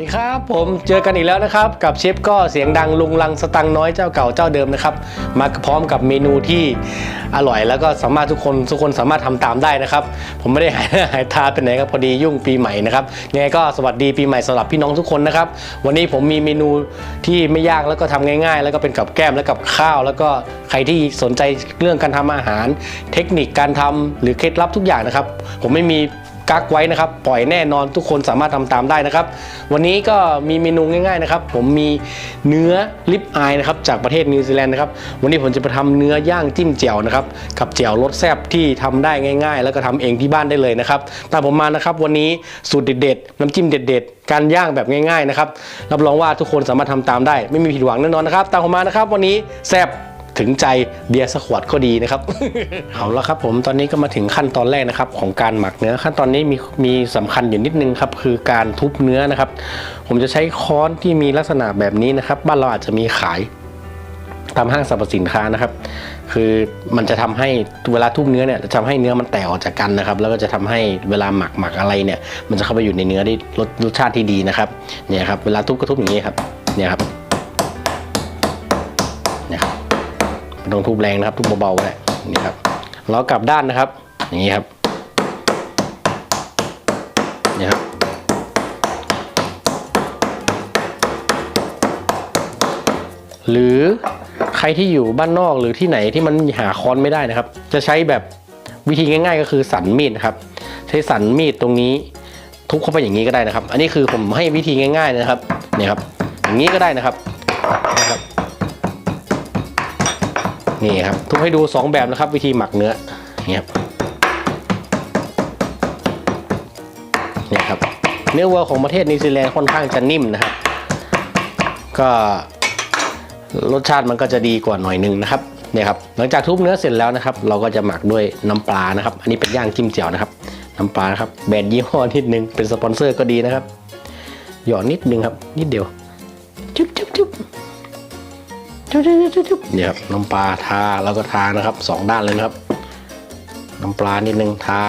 วัสดีครับ ผมเจอกันอีกแล้วนะครับ กับเชฟก็เสียงดังลุงลังสตังน้อยเจ้าเก่าเจ้าเดิมนะครับ มาพร้อมกับเมนูที่อร่อย แล้วก็สามารถทุกคนทุกคนสามารถทำตามได้นะครับ ผมไม่ได้หายหายตาไปไหนครับพอดียุ่งปีใหม่นะครับยังไงก็สวัสดีปีใหม่สำหรับพี่น้องทุกคนนะครับ วันนี้ผมมีเมนูที่ไม่ยากแล้วก็ทำง่าย ๆ แล้วก็เป็นกับแก้มและกับข้าว แล้วก็ใครที่สนใจเรื่องการทำอาหาร เทคนิคการทำหรือเคล็ดลับทุกอย่างนะครับ ผมไม่มี กักไว้นะครับ ปล่อยแน่นอนทุกคนสามารถทำตามได้นะครับ วันนี้ก็มีเมนูง่ายๆนะครับ ผมมีเนื้อลิปอายนะครับจากประเทศนิวซีแลนด์นะครับ วันนี้ผมจะไปทำเนื้อย่างจิ้มแจ่วนะครับ กับแจ่วรสแซ่บที่ทำได้ง่าย ๆ แล้วก็ทำเองที่บ้านได้เลยนะครับตามผมมานะครับวันนี้สูตรเด็ดๆน้ำจิ้มเด็ด ๆ การย่างแบบง่ายๆนะครับรับรองว่าทุกคนสามารถทำตามได้ ไม่มีผิดหวังแน่นอนนะครับ ตามผมมานะครับ วันนี้แซ่บ ถึงใจเบียร์สกขวดก็ดีนะครับเอาละครับผมตอนนี้ก็มาถึงขั้นตอนแรกนะครับของการหมักเนื้อขั้นตอนนี้มีมีสำคัญอยู่นิดนึงครับคือการทุบเนื้อนะครับ ผมจะใช้ค้อนที่มีลักษณะแบบนี้นะครับ บ้านเราอาจจะมีขายตามห้างสรรพสินค้านะครับ คือมันจะทำให้เวลาทุบเนื้อเนี่ยจะทำให้เนื้อมันแตกออกจากกันนะครับ แล้วก็จะทำให้เวลาหมักหมักอะไรเนี่ย มันจะเข้าไปอยู่ในเนื้อได้รสรสชาติที่ดีนะครับ เนี่ยครับ เวลาทุบก็ทุบอย่างนี้ครับ เนี่ยครับเนี่ยครับ ไม่ ต้องทุบแรงนะครับ ทุบเบาๆก็ได้นี่ครับล้อกลับด้านนะครับ อย่างนี้ครับนี่ครับหรือใครที่อยู่บ้านนอกหรือที่ไหนที่มันหาค้อนไม่ได้นะครับ จะใช้แบบวิธีง่าย ๆ ก็คือสันมีดนะครับ ใช้สันมีดตรงนี้ ทุบเข้าไปอย่างนี้ก็ได้นะครับ อันนี้คือผมให้วิธีง่าย ๆ นะครับเนี่ยครับ อย่างนี้ก็ได้นะครับนะครับ นี่ครับทุบให้ดู 2 แบบนะครับ วิธีหมักเนื้อนี่ครับนี่ครับ เนื้อวัวของประเทศนิวซีแลนด์ค่อนข้างจะนิ่มนะครับ ก็รสชาติมันก็จะดีกว่าหน่อยนึงนะครับเนี่ยครับหลังจากทุบเนื้อเสร็จแล้วนะครับ เราก็จะหมักด้วยน้ำปลานะครับ อันนี้เป็นย่างจิ้มเจียวนะครับ น้ำปลาครับแบรนด์ยี่ห้อนิดนึงเป็นสปอนเซอร์ก็ดีนะครับหยอดนิดนึงครับ นิดเดียว เนี่ยครับน้ำปลาทาแล้วก็ทานะครับสองด้านเลยนะครับ น้ำปลานิดนึงทา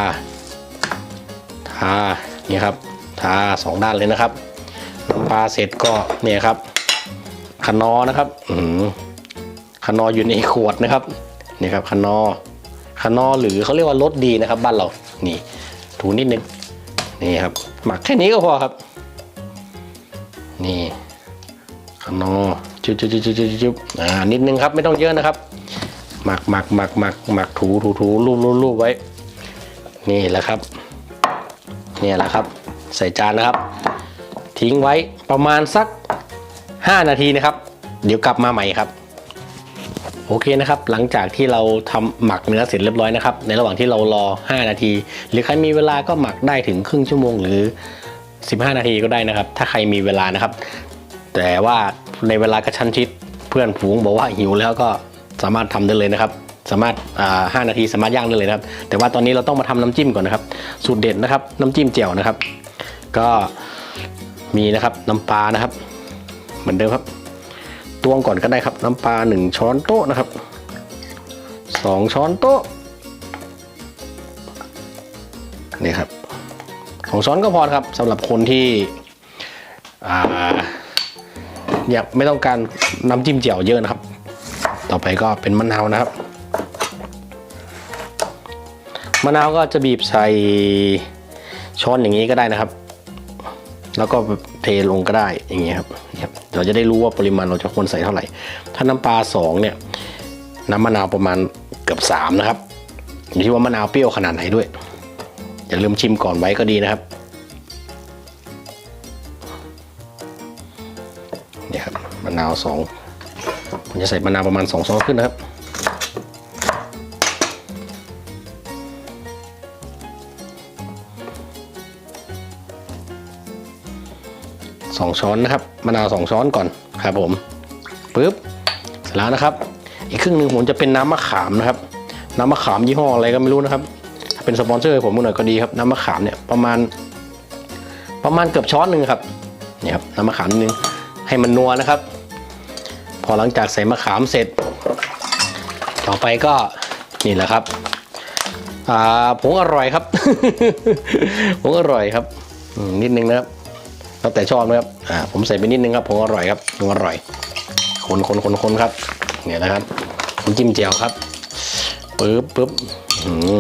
ทาเนี่ยครับ ทาสองด้านเลยนะครับ น้ำปลาเสร็จก็เนี่ยครับขนอนะครับอืขนออยู่ในขวดนะครับนี่ครับขนอขนอหรือเขาเรียกว่ารสดีนะครับ บ้านเรานี่ ถูนิดนึงนี่ครับ หมักแค่นี้ก็พอครับ นี่ขนอ จุ๊บจุ๊บจุ๊บจุ๊บจุ๊บอ่านิดนึงครับไม่ต้องเยอะนะครับ หมักหมักหมักหมักหมักถูถูถูรูปรูปรูปไว้ นี่แหละครับนี่แหละครับ ใส่จานนะครับ ทิ้งไว้ประมาณสัก 5 นาทีนะครับ เดี๋ยวกลับมาใหม่ครับโอเคนะครับ หลังจากที่เราทำหมักเนื้อเสร็จเรียบร้อยนะครับ ในระหว่างที่เรารอ 5 นาที หรือใครมีเวลาก็หมักได้ถึงครึ่งชั่วโมงหรือ 15 นาทีก็ได้นะครับ ถ้าใครมีเวลานะครับ แต่ว่า ในเวลากระชั้นชิด เพื่อนฝูงบอกว่าหิวแล้วก็สามารถทำได้เลยนะครับ สามารถห้านาทีสามารถย่างได้เลยนะครับ แต่ว่าตอนนี้เราต้องมาทำน้ำจิ้มก่อนนะครับ สูตรเด็ดนะครับ น้ำจิ้มแจ่วนะครับ ก็มีนะครับน้ำปลานะครับ เหมือนเดิมครับตวงก่อนก็ได้ครับ น้ำปลาหนึ่งช้อนโต๊ะนะครับสองช้อนโต๊ะนี่ครับสองช้อนก็พอครับสำหรับคนที่อ่า อยากไม่ต้องการน้ำจิ้มเจียวเยอะนะครับ ต่อไปก็เป็นมะนาวนะครับ มะนาวก็จะบีบใส่ช้อนอย่างนี้ก็ได้นะครับ แล้วก็เทลงก็ได้อย่างนี้ครับนี่ครับเราจะได้รู้ว่าปริมาณเราจะควรใส่เท่าไหร่ ถ้าน้ำปลาสองเนี่ยน้ำมะนาวประมาณเกือบสามนะครับอยู่ที่ว่ามะนาวเปรี้ยวขนาดไหนด้วยอย่าลืมชิมก่อนไว้ก็ดีนะครับะนาวสองผมจะใส่มะนาวประมาณสองช้อนขึ้นนะครับสองช้อนนะครับมะนาวสองช้อนก่อนครับผมปึ๊บเสร็จแล้วนะครับ อีกครึ่งหนึ่งผมจะเป็นน้ำมะขามนะครับ น้ำมะขามยี่ห้ออะไรก็ไม่รู้นะครับถ้าเป็นสปอนเซอร์ให้ผมหน่อยก็ดีครับน้ำมะขามเนี่ยประมาณ ประมาณเกือบช้อนหนึ่งครับเนี่ยครับน้ำมะขามนึงให้มันนัวนะครับ พอหลังจากใส่มะขามเสร็จ ต่อไปก็นี่แหละครับผงอร่อยครับผงอร่อยครับนิดนึงนะครับแล้วแต่ชอบนะครับผมใส่ไปนิดนึงครับผมอร่อยครับผมอร่อยคนคนคนคนครับเนี่ยนะครับน้ำจิ้มแจ่วครับปึ๊บปึ๊บ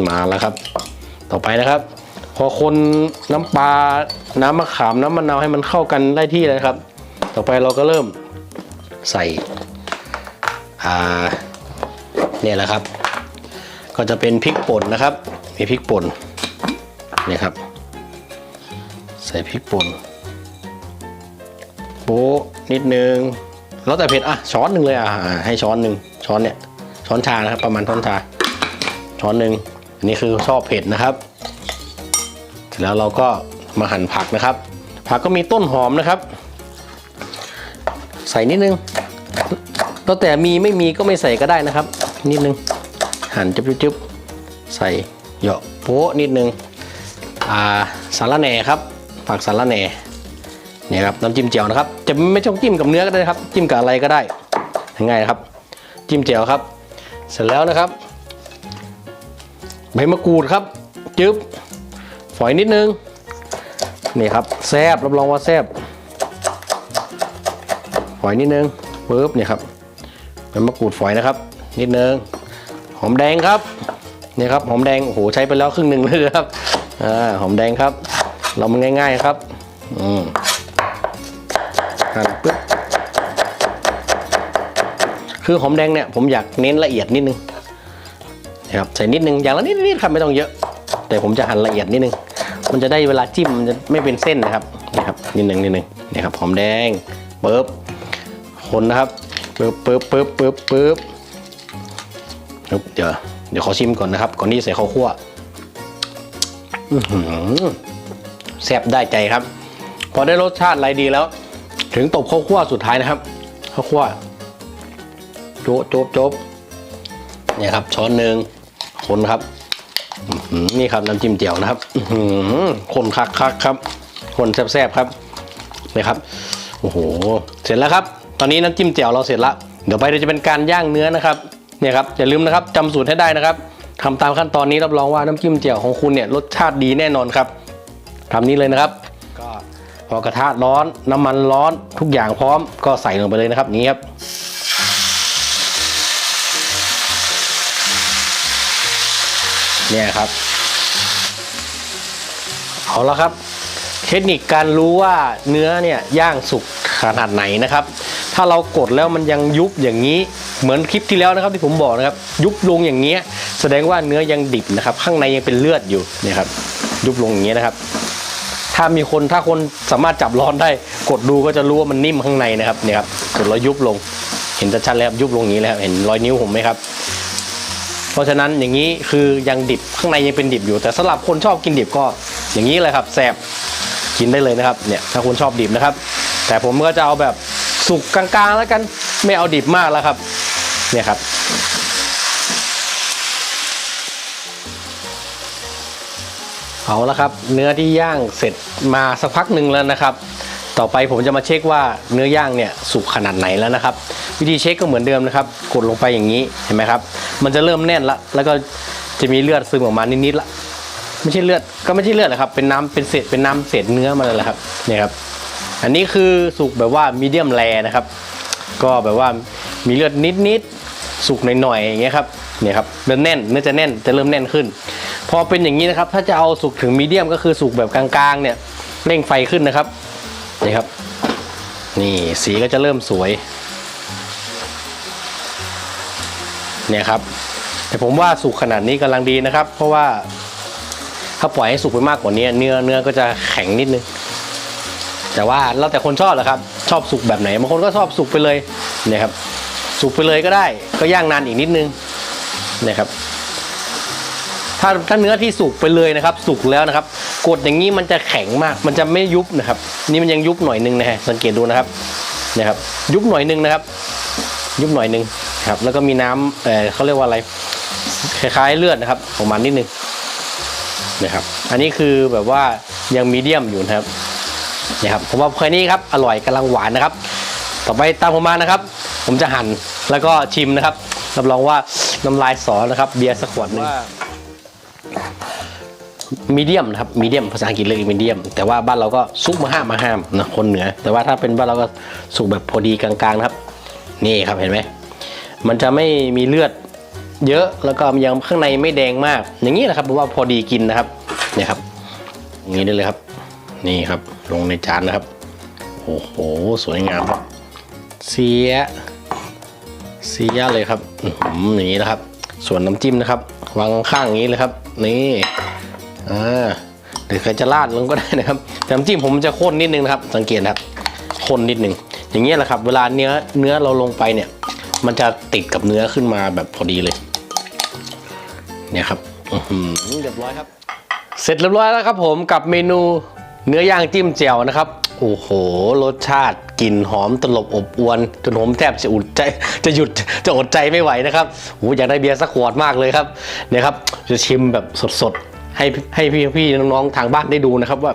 มาแล้วครับ ต่อไปนะครับ พอคนน้ำปลาน้ำมะขามน้ำมะนาวให้มันเข้ากันได้ที่แล้วครับ ต่อไปเราก็เริ่มใส่ อ่าเนี่ยแหละครับ ก็จะเป็นพริกป่นนะครับ มีพริกป่นเนี่ยครับ ใส่พริกป่นโป๊นิดนึงแล้วแต่เผ็ดอะช้อนหนึ่งเลยอะให้ช้อนหนึ่งช้อนเนี่ยช้อนชานะครับ ประมาณช้อนชาช้อนหนึ่งอันนี้คือชอบเผ็ดนะครับ เสร็จแล้วเราก็มาหั่นผักนะครับ ผักก็มีต้นหอมนะครับ ใส่นิดนึง แล้วแต่มีไม่มีก็ไม่ใส่ก็ได้นะครับ นิดนึงหั่นจุ๊บๆใส่เหยาะโป๊ะนิดนึงอ่าสาระแหน่ครับผักสาระแหน่เนี่ยครับน้ำจิ้มเจียวนะครับ จะไม่ต้องจิ้มกับเนื้อก็ได้ครับ จิ้มกับอะไรก็ได้ง่ายๆนะครับ จิ้มเจียวครับ เสร็จแล้วนะครับ ใบมะกรูดครับจึ๊บฝอยนิดนึงนี่ครับแซบรับรองว่าแซบฝอยนิดนึงปึ๊บนี่ยครับ ใบมะกรูดฝอยนะครับ นิดนึงหอมแดงครับนี่ครับหอมแดงโอ้โหใช้ไปแล้วครึ่งหนึ่งเลยครับอ่าหอมแดงครับ เรามันง่าย ๆครับอืมหั่นปึ๊บคือหอมแดงเนี่ยผมอยากเน้นละเอียดนิดนึงนะครับใส่นิดนึงอย่างละนิดนิดครับไม่ต้องเยอะ แต่ผมจะหั่นละเอียดนิดนึงมันจะได้เวลาจิ้มมันจะไม่เป็นเส้นนะครับนี่ครับนิดนึงนิดนึงนี่ครับหอมแดงปึ๊บคนนะครับ ปึ๊บปึ๊บปึ๊บปึ๊บปึ๊บปึ๊บเดี๋ยวเดี๋ยวขอชิมก่อนนะครับ ก่อนที่จะใส่ข้าวคั่วแซ่บได้ใจครับ พอได้รสชาติไรดีแล้ว ถึงตบข้าวคั่วสุดท้ายนะครับข้าวคั่วโจ๊ะโจ๊บโจ๊บเนี่ยครับ ช้อนหนึ่งคนครับนี่ครับน้ำจิ้มเจียวนะครับคนคักคักครับ คนแซ่บๆครับนี่ครับโอ้โห เสร็จแล้วครับ ตอนนี้น้ำจิ้มเจียวเราเสร็จละเดี๋ยวไปเราจะเป็นการย่างเนื้อนะครับเนี่ยครับอย่าลืมนะครับจำสูตรให้ได้นะครับทำตามขั้นตอนนี้รับรองว่าน้ำจิ้มเจียวของคุณเนี่ยรสชาติดีแน่นอนครับทำนี้เลยนะครับ ก็พอกระทะร้อนน้ำมันร้อนทุกอย่างพร้อมก็ใส่ลงไปเลยนะครับนี้ครับเนี่ยครับเอาละครับ เทคนิคการรู้ว่าเนื้อเนี่ยย่างสุกขนาดไหนนะครับ ถ้าเรากดแล้วมันยังยุบอย่างนี้ เหมือนคลิปที่แล้วนะครับที่ผมบอกนะครับ ยุบลงอย่างเงี้ย แสดงว่าเนื้อยังดิบนะครับ ข้างในยังเป็นเลือดอยู่เนี่ยครับ ยุบลงอย่างเงี้ยนะครับ ถ้ามีคนถ้าคนสามารถจับร้อนได้ กดดูก็จะรู้ว่ามันนิ่มข้างในนะครับเนี่ยครับกดแล้วยุบลง เห็นชัดๆแล้วครับยุบลงอย่างนี้แล้วครับเห็นรอยนิ้วผมไหมครับเพราะฉะนั้นอย่างนี้คือยังดิบข้างในยังเป็นดิบอยู่ แต่สำหรับคนชอบกินดิบก็อย่างนี้เลยครับแสบกินได้เลยนะครับเนี่ยถ้าคุณชอบดิบนะครับ แต่ผมก็จะเอาแบบ สุกกลางๆแล้วกันไม่เอาดิบมากแล้วครับเนี่ยครับ เอาละครับ เนื้อที่ย่างเสร็จมาสักพักหนึ่งแล้วนะครับ ต่อไปผมจะมาเช็คว่าเนื้อย่างเนี่ยสุกขนาดไหนแล้วนะครับ วิธีเช็คก็เหมือนเดิมนะครับ กดลงไปอย่างนี้เห็นไหมครับ มันจะเริ่มแน่นละแล้วก็จะมีเลือดซึมออกมานิดๆละไม่ใช่เลือดก็ไม่ใช่เลือดนะครับ เป็นน้ำเป็นเศษเป็นน้ำเศษเนื้อมาเลยแหละครับเนี่ยครับ อันนี้คือสุกแบบว่ามีเดียมแรนะครับ ก็แบบว่ามีเลือดนิดๆสุกหน่อยๆอย่างเงี้ยครับเนี่ยครับเริ่มแน่นเนื้อจะแน่นจะเริ่มแน่นขึ้น พอเป็นอย่างนี้นะครับ ถ้าจะเอาสุกถึงมีเดียมก็คือสุกแบบกลางๆเนี่ยเร่งไฟขึ้นนะครับนี่ครับ นี่สีก็จะเริ่มสวยเนี่ยครับแต่ผมว่าสุกขนาดนี้กำลังดีนะครับ เพราะว่าถ้าปล่อยให้สุกไปมากกว่านี้ เนื้อเนื้อก็จะแข็งนิดนึง แต่ว่าแล้วแต่คนชอบแหละครับ ชอบสุกแบบไหนบางคนก็ชอบสุกไปเลยเนี่ยครับ สุกไปเลยก็ได้ ก็ย่างนานอีกนิดนึงเนี่ยครับ ถ้าถ้าเนื้อที่สุกไปเลยนะครับ สุกแล้วนะครับ กดอย่างนี้มันจะแข็งมาก มันจะไม่ยุบนะครับ นี่มันยังยุบหน่อยนึงนะฮะสังเกตดูนะครับเนี่ยครับ ยุบหน่อยนึงนะครับ ยุบหน่อยนึงครับ แล้วก็มีน้ำเออเขาเรียกว่าอะไรคล้ายๆเลือดนะครับออกมานิดนึงนะครับ อันนี้คือแบบว่ายังมีเดียมอยู่นะครับ นี่ยครับผมว่าแค่นี้ครับอร่อยกำลังหวานนะครับ ต่อไปตามผมมานะครับ ผมจะหั่นแล้วก็ชิมนะครับรับรองว่าน้ำลายสอนะครับ เบียร์สักขวดหนึงมีเดียมนะครับมีเดียมภาษาอังกฤษเรียกมีเดียม แต่ว่าบ้านเราก็ซุกมาห้ามมาห้ามนะคนเหนือ แต่ว่าถ้าเป็นบ้านเราก็สุกแบบพอดีกลางๆนะครับ นี่ครับเห็นไหมมันจะไม่มีเลือดเยอะแล้วก็ยังข้างในไม่แดงมาก อย่างนี้แหละครับผมว่าพอดีกินนะครับเนี่ยครับ อย่างนี้ได้เลยครับ นี่ครับ ลงในจานนะครับ โอ้โห สวยงามครับ เสีย เสียเลยครับอื้อย่างนี้นะครับ ส่วนน้ำจิ้มนะครับวางข้างอย่างนี้เลยครับ นี่อ่าหรือใครจะราดลงก็ได้นะครับแต่น้ำจิ้มผมจะข้นนิดนึงนะครับ สังเกตนะครับข้นนิดนึงอย่างเงี้ยแหละครับ เวลาเนื้อเนื้อเราลงไปเนี่ย มันจะติดกับเนื้อขึ้นมาแบบพอดีเลย เนี่ยครับอือหือเรียบร้อยครับ เสร็จเรียบร้อยแล้วครับผมกับเมนู เนื้อย่างจิ้มแจ่วนะครับ โอ้โห รสชาติกลิ่นหอมตลบอบอวน จนผมแทบจะอุดใจ จะหยุดจะอดใจไม่ไหวนะครับโอ้อยากได้เบียร์สักขวดมากเลยครับเนี่ยครับ จะชิมแบบสดๆ ให้ให้พี่ๆน้องๆทางบ้านได้ดูนะครับ ว่า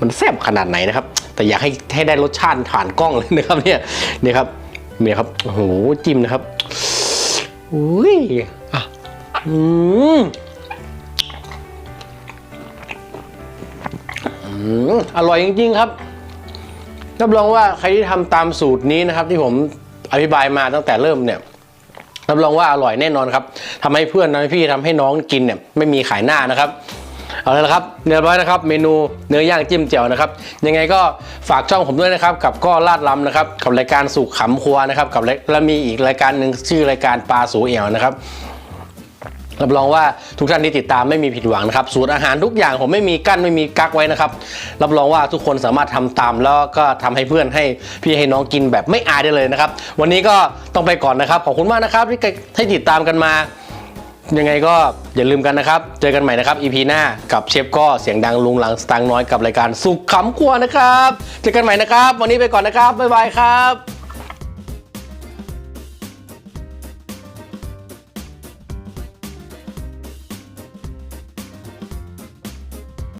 มันแซ่บขนาดไหนนะครับ แต่อยากให้ให้ได้รสชาติผ่านกล้องเลยนะครับเนี่ยเนี่ยครับเนี่ยครับโอ้โหจิ้มนะครับอุ้ยอะอืม อร่อยจริง ๆ ครับรับรองว่าใครที่ทำตามสูตรนี้นะครับ ที่ผมอธิบายมาตั้งแต่เริ่มเนี่ยรับรองว่าอร่อยแน่นอนครับทำให้เพื่อนทำให้พี่ทำให้น้องกินเนี่ยไม่มีขายหน้านะครับเอาละครับเรียบร้อยนะครับ เมนูเนื้อย่างจิ้มแจ่วนะครับ ยังไงก็ฝากช่องผมด้วยนะครับ กับก็ลาดลำนะครับ กับรายการสุขขำครัวนะครับ กับและมีอีกรายการหนึ่งชื่อรายการปลาสูเอี่ยวนะครับ รับรองว่าทุกท่านที่ติดตามไม่มีผิดหวังนะครับ สูตรอาหารทุกอย่างผมไม่มีกั้นไม่มีกักไว้นะครับ รับรองว่าทุกคนสามารถทำตามแล้วก็ทำให้เพื่อนให้พี่ให้น้องกินแบบไม่อายได้เลยนะครับ วันนี้ก็ต้องไปก่อนนะครับ ขอบคุณมากนะครับที่ให้ติดตามกันมา ยังไงก็อย่าลืมกันนะครับ เจอกันใหม่นะครับ EP หน้ากับเชฟก็เสียงดังลุงหลังสตางน้อยกับรายการสุขขำครัวนะครับ เจอกันใหม่นะครับ วันนี้ไปก่อนนะครับบ๊ายบายครับ